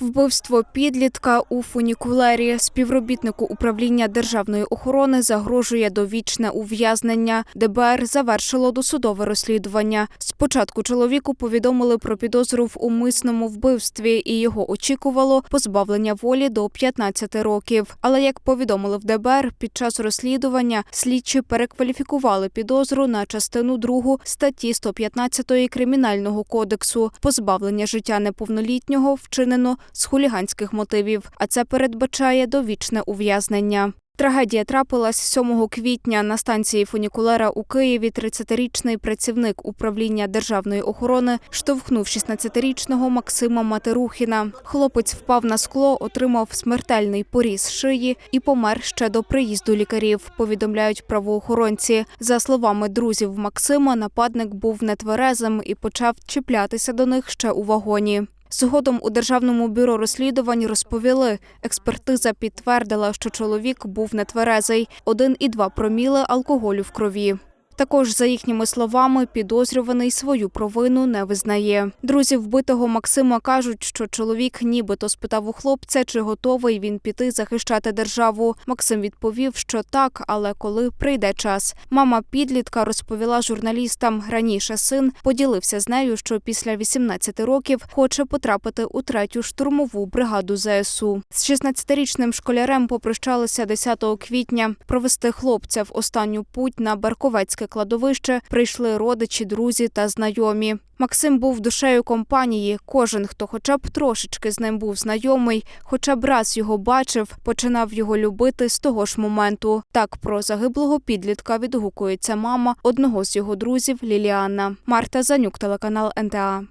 Вбивство підлітка у фунікулері співробітнику управління державної охорони загрожує довічне ув'язнення. ДБР завершило досудове розслідування. Спочатку чоловіку повідомили про підозру в умисному вбивстві, і його очікувало позбавлення волі до 15 років. Але як повідомили в ДБР, під час розслідування слідчі перекваліфікували підозру на частину 2 статті 115 кримінального кодексу позбавлення життя неповнолітнього вчинено з хуліганських мотивів, а це передбачає довічне ув'язнення. Трагедія трапилась 7 квітня на станції фунікулера у Києві. 30-річний працівник управління державної охорони штовхнув 16-річного Максима Матерухіна. Хлопець впав на скло, отримав смертельний поріз шиї і помер ще до приїзду лікарів. Повідомляють правоохоронці. За словами друзів Максима, нападник був нетверезим і почав чіплятися до них ще у вагоні. Згодом у державному бюро розслідувань розповіли, експертиза підтвердила, що чоловік був нетверезий, 1,2 проміли алкоголю в крові. Також, за їхніми словами, підозрюваний свою провину не визнає. Друзі вбитого Максима кажуть, що чоловік нібито спитав у хлопця, чи готовий він піти захищати державу. Максим відповів, що так, але коли прийде час. Мама підлітка розповіла журналістам. Раніше син поділився з нею, що після 18 років хоче потрапити у третю штурмову бригаду ЗСУ. З 16-річним школярем попрощалися 10 квітня. Провести хлопця в останню путь на Барковецьке кладовище прийшли родичі, друзі та знайомі. Максим був душею компанії. Кожен, хто хоча б трошечки з ним був знайомий, хоча б раз його бачив, починав його любити з того ж моменту. Так про загиблого підлітка відгукується мама одного з його друзів Ліліанна. Марта Занюк, телеканал НТА.